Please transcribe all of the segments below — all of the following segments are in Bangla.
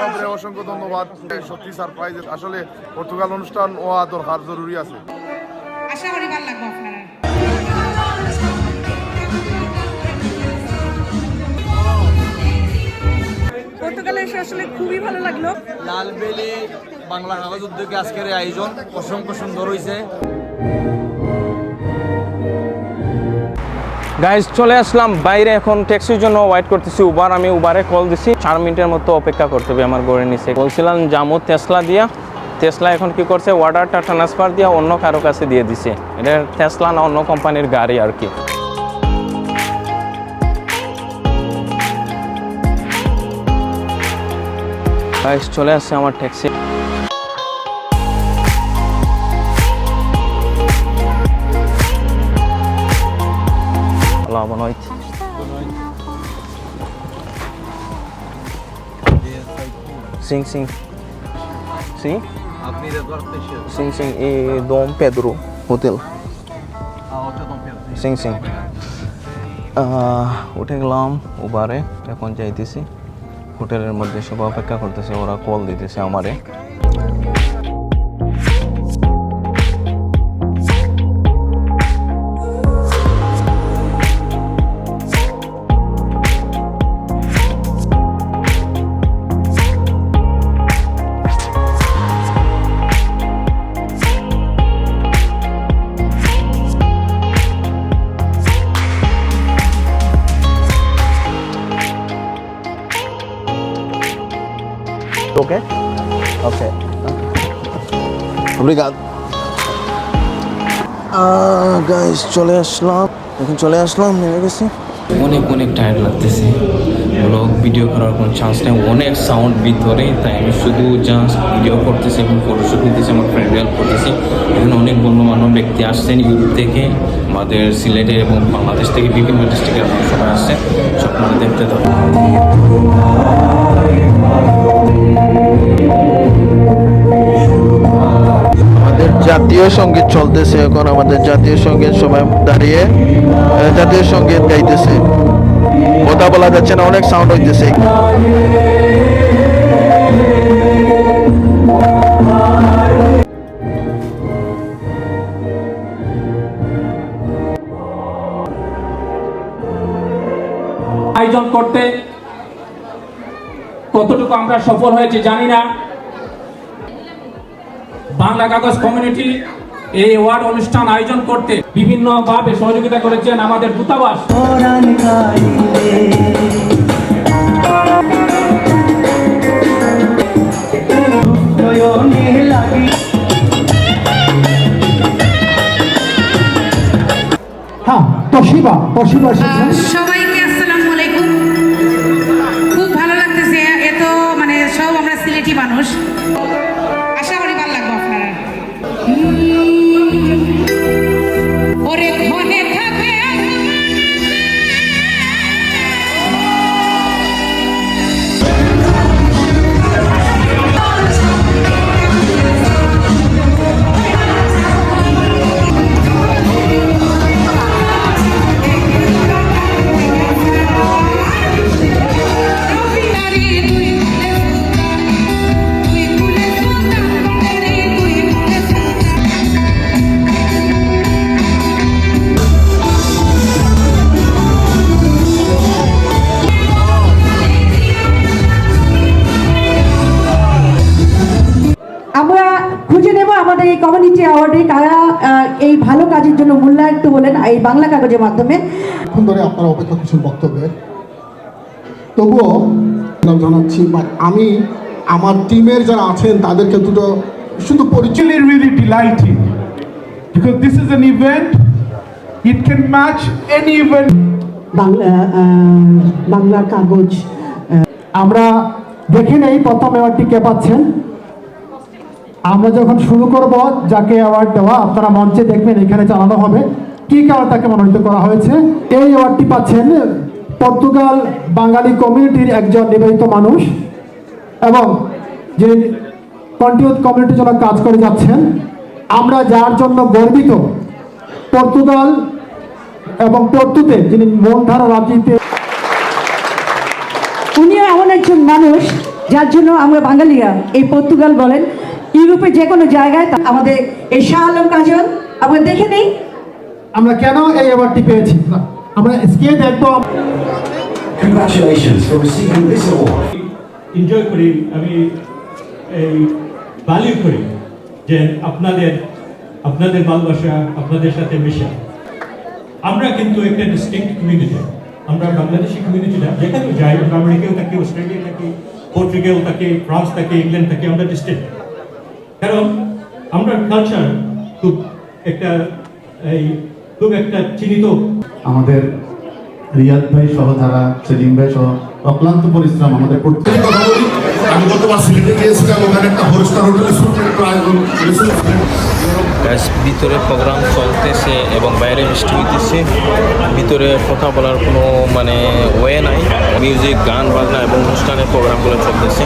সবরে অসংখ্য ধন্যবাদ। সত্যি সারপ্রাইজ আসলে পর্তুগাল অনুষ্ঠান ও দরকার জরুরি আছে। আশা করি ভালো লাগবে আপনারা। পর্তুগালে এসে আসলে খুবই ভালো লাগল। লালবেলি বাংলা কাগজ উদ্যোগে আজকের আয়োজন অসংখ্য সুন্দর হয়েছে গাইজ চলে আসলাম। বাইরে এখন ট্যাক্সির জন্য ওয়েট করতেছি। উবার আমি উবারে কল দিছি। চার মিনিটের মতো অপেক্ষা করতে হবে আমার গড়ের নিচে। বলছিলাম, জামু তেসলা দিয়া। তেসলা এখন কি করছে? অর্ডারটা ট্রান্সফার দিয়া অন্য কারও কাছে দিয়ে দিছে। এটা তেসলা না, অন্য কোম্পানির গাড়ি আর কি। চলে আসছে আমার taxi Sim, sim. Sim? Avenida Eduardo Teixeira. Sim, sim. E Dom Pedro Hotel. A Hotel Dom Pedro. Sim, sim. উঠে গেলাম উবারে এখন যাইতেছি হোটেলের মধ্যে সব অপেক্ষা করতেছে ওরা কল দিতেছে আমারে ওকে ওকে Obrigado. গাইস চলে আসলাম। এখন চলে আসলাম নেমে গেছি। অনেক অনেক টায়ার্ড লাগতেছে। ব্লগ ভিডিও করার কোনো চান্স নেই। অনেক সাউন্ড ভিতরে তাই আমি শুধু জাস্ট ভিডিও করতেছি এবং ফটোশ্যুট নিতেছি আমার ফ্রেন্ড হেল্প করতেছি। এখানে অনেক গণ্যমান্য ব্যক্তি আসছেন ইউরোপ থেকে আমাদের সিলেটের এবং বাংলাদেশ থেকে বিভিন্ন ডিস্ট্রিক্টের সবাই আসছেন। সব দেখতে থাকুন। জাতীয় সংগীত চলতেছে এখন আমাদের জাতীয় সংগীত সবাই দাঁড়িয়ে জাতীয় সংগীত গাইতেছে। কথা বলা যাচ্ছে না, অনেক সাউন্ড হইতেছে। আয়োজন করতে কতটুকু আমরা সফল হয়েছে জানি না। বাংলা কাগজ কমিউনিটি এই অ্যাওয়ার্ড অনুষ্ঠান আয়োজন করতে বিভিন্নভাবে সহযোগিতা করেছেন আমাদের দূতাবাস। হ্যাঁ তশিবা তশিবা সবাইকে আসসালামু আলাইকুম। খুব ভালো লাগতেছে এত মানে সব আমরা সিলেটি মানুষ। এই কমিউনিটি অ্যাওয়ার্ডে কারা এই ভালো কাজের জন্য মূল্যায়িত হলেন এই বাংলা কাগজের মাধ্যমে। এখন ধরে আপনারা অপেক্ষা করছেন বক্তব্যের তবুও জানাচ্ছি বাট আমি আমার টিমের যারা আছেন তাদেরকে দুটো শুধু পরিচয় really, really delighting because this is an event, it can match any event. Bangla Bangla কাগজ আমরা দেখে নেই প্রথম অ্যাওয়ার্ডটি কে পাচ্ছেন। আমরা যখন শুরু করব, যাকে অ্যাওয়ার্ড দেওয়া, আপনারা মঞ্চে দেখবেন এখানে জানানো হবে। কি কারণে তাকে মনোনীত করা হয়েছে? এই অ্যাওয়ার্ডটি পাচ্ছেন পর্তুগাল বাঙালি কমিউনিটির একজন নিবেদিত মানুষ এবং যে কন্টিনিউড কমিউনিটির জন্য কাজ করে যাচ্ছেন। আমরা যার জন্য গর্বিত, পর্তুগাল এবং পর্তুতে যিনি মূলধারা রাজনীতিতে উনিও এমন একজন মানুষ যার জন্য আমরা বাঙালিরা এই পর্তুগাল বলেন ইউরোপের যে কোনো জায়গায় আমাদের এই শাহ আলম কাজল আমরা দেখে নেই? আমরা কেন এই অ্যাওয়ার্ডটি পেয়েছি? আমরা স্কিয়ে দেখব Congratulations for receiving this award. Enjoy করি আমি এই ভ্যালিউ করি যে আপনাদের আপনাদের ভালোবাসা আপনাদের সাথে মেশা। আমরা কিন্তু একটা ডিস্টিংক্ট কমিউনিটি আমরা বাংলাদেশি কমিউনিটিটা যেখানে যাই আমরা আমেরিকাও থাকি অস্ট্রেলিয়া থাকি পর্তুগাল থাকি ফ্রান্স থাকি ইংল্যান্ড থাকি আমরা ডিস্টিংক্ট কারণ আমরা কালচার খুব একটা এই খুব একটা চিহ্নিত। আমাদের রিয়াদ ভাই সহ যারা সেলিম ভাই সহ অক্লান্ত পরিশ্রম আমাদের প্রত্যেক আমি গতবার সিলেটে গিয়েছিলাম ওখানে একটা হরস্টার হোটেলে শুটের আয়োজন ভিতরে প্রোগ্রাম চলতেছে এবং বাইরে বৃষ্টি হইতেছে। ভিতরে কথা বলার কোনো মানে ওয়ে নাই। মিউজিক গান বাজনা এবং অনুষ্ঠানের প্রোগ্রামগুলো চলতেছে।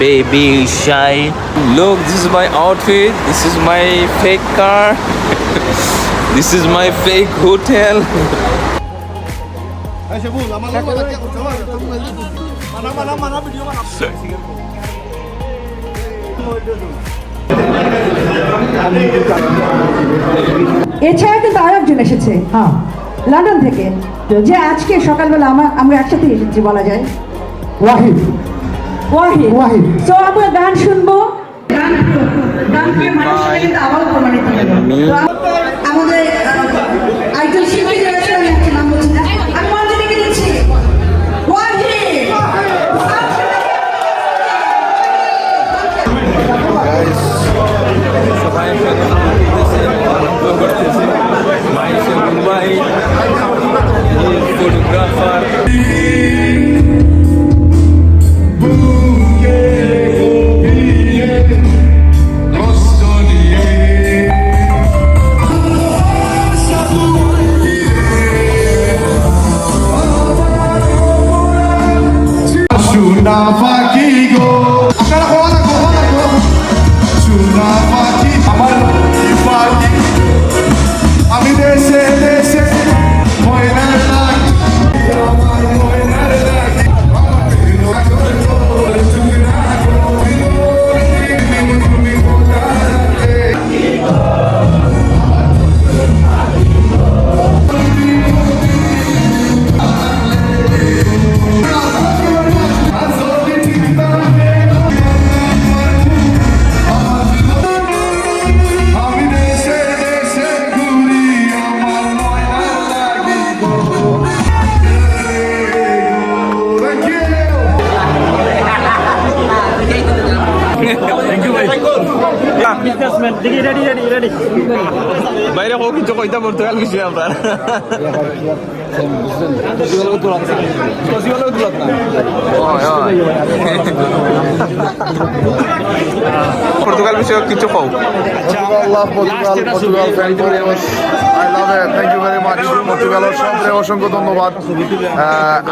Baby shy look this is my outfit this is my fake car this is my fake hotel এছাড়া কিন্তু আর একজন এসেছে হ্যাঁ লন্ডন থেকে যে আজকে সকালবেলা আমরা একসাথে এসেছি বলা যায় ওয়াহিদ ওয়াহিদ। ওয়াহিদ। তো আমরা গান শুনব? গান গান দিয়ে মানুষটা কিন্তু আবার প্রমাণিত আমাদের আইডল শিল্পী যারা আছে আমি একটা নাম বলছি না। আমি মঞ্চে ডেকে দিচ্ছি ওয়াহিদ! সবাই করতেছে Rafa বাইরে হোক কিছু কইতা পর্তুগাল কিছু আপনার। ওই, ওই। পর্তুগাল বিষয়ে কিছু কও? পর্তুগালের সবরে অসংখ্য ধন্যবাদ।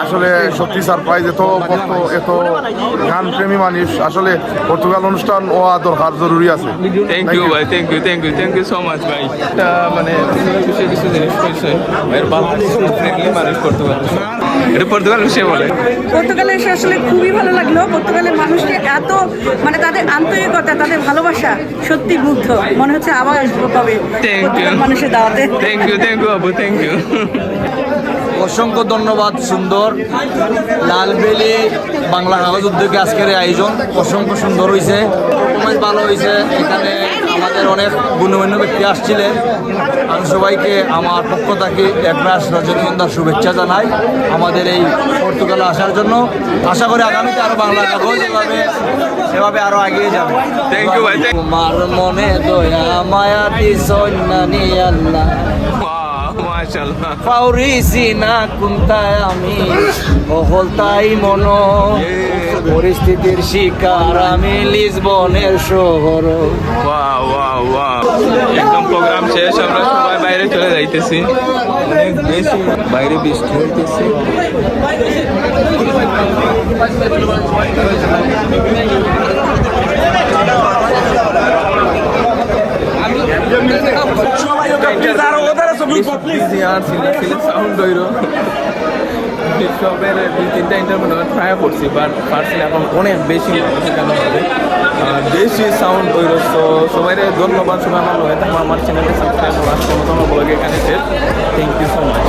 আসলে সত্যি সারপ্রাইজ এত কষ্ট এত গান প্রেমী মানুষ। আসলে পর্তুগাল অনুষ্ঠান ও দরকার জরুরি আছে। থ্যাংক ইউ ভাই thank you thank you thank you so much ভাই। মানে বিষয়ে কিছু জিনিস এর ভালো ফ্রেন্ডলি মানুষ পর্তুগাল। এটা পর্তুগাল বিষয়ে বলে। পর্তুগালে এসে আসলে খুবই ভালো লাগল। পর্তুগালের মানুষকে এত মানে তাদের আন্তরিকতা তাদের ভালোবাসা সত্যি মুগ্ধ। মনে হচ্ছে আবার আসব কবে থ্যাংক ইউ মানুষের দাওয়াতে। থ্যাংক ইউ থ্যাংক ইউ আপু থ্যাংক ইউ অসংখ্য ধন্যবাদ সুন্দর। লালবেলি বাংলা কাগজ উদ্যোগে আজকের এই আয়োজন অসংখ্য সুন্দর হয়েছে পারফরমেন্স ভালো হয়েছে এখানে আমাদের অনেক গুণমান্য ব্যক্তি আসছিলেন। আমি সবাইকে আমার পক্ষ থেকে একরাশ রজনীগন্ধার শুভেচ্ছা জানাই আমাদের এই পর্তুগালে আসার জন্য। আশা করি আগামীতে আরও বাংলা কাগজ এভাবে এভাবে আরও এগিয়ে যাবে। থ্যাংক ইউ ভাই, তোমার মনে দয়া মায়া দিস আল্লাহ। মাশাআল্লাহ। আমি অকল তাই মন। পরিস্থিতির শিকার আমি লিসবনের শহর। Wow wow wow. একদম প্রোগ্রাম শেষ আমরা সবাই বাইরে চলে যাইতেছি। অনেক বেশি বাইরে বৃষ্টি হইতেছে। সাউন্ড হইল সবের দুই তিনটা ইন্টারভিউ ট্রাই করছি বাট পারছি এখন অনেক বেশি হবে। বেশি সাউন্ড হইল তো সবাই ধন্যবাদ, সবাই আমার লগে আমার চ্যানেলে সাবস্ক্রাইব করার মতো ব্লগে এখানে থ্যাংক ইউ সো মাচ